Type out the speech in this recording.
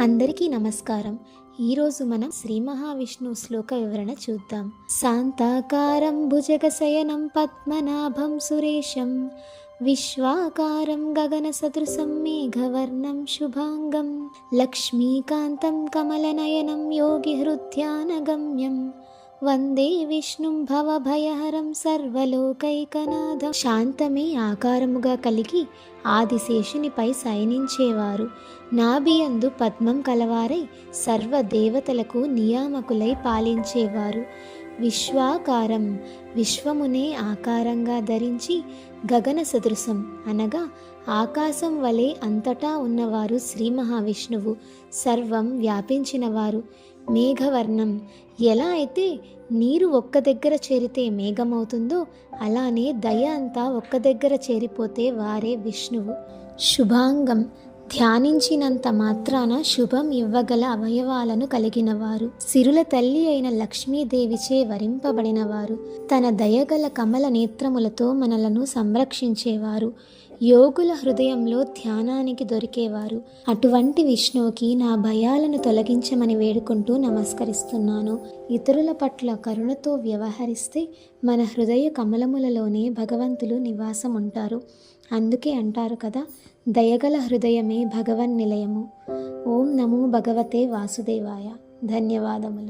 అందరికీ నమస్కారం. ఈరోజు మనం శ్రీ మహావిష్ణు శ్లోక వివరణ చూద్దాం. శాంతాకారం భుజగశయనం పద్మనాభం సురేశం విశ్వాకారం గగన సదృశం మేఘవర్ణం శుభాంగం లక్ష్మీకాంతం కమలనయనం యోగి హృద్యానగమ్యం వందే విష్ణుం భవభయహరం సర్వలోకైకనాథం. శాంతమే ఆకారముగా కలిగి ఆదిశేషునిపై శయనించేవారు. నాభియందు పద్మం కలవారై సర్వ దేవతలకు నియామకులై పాలించేవారు. విశ్వాకారం విశ్వమునే ఆకారంగా ధరించి గగన సదృశం అనగా ఆకాశం వలె అంతటా ఉన్నవారు శ్రీ మహావిష్ణువు. సర్వం వ్యాపించినవారు. మేఘవర్ణం. ఎలా అయితే నీరు ఒక్క దగ్గర చేరితే మేఘమవుతుందో అలానే దయ అంతా ఒక్క దగ్గర చేరిపోతే వారే విష్ణువు. శుభాంగం. ధ్యానించినంత మాత్రాన శుభం ఇవ్వగల అవయవాలను కలిగినవారు. సిరుల తల్లి అయిన లక్ష్మీదేవిచే వరింపబడినవారు. తన దయగల కమల నేత్రములతో మనలను సంరక్షించేవారు. యోగుల హృదయంలో ధ్యానానికి దొరికేవారు. అటువంటి విష్ణువుకి నా భయాలను తొలగించమని వేడుకుంటూ నమస్కరిస్తున్నాను. ఇతరుల పట్ల కరుణతో వ్యవహరిస్తే మన హృదయ కమలములలోనే భగవంతులు నివాసం ఉంటారు అందుకే అంటారు కదా దయగల హృదయమే భగవన్ నిలయము. ఓం నమో భగవతే వాసుదేవాయ. ధన్యవాదములు.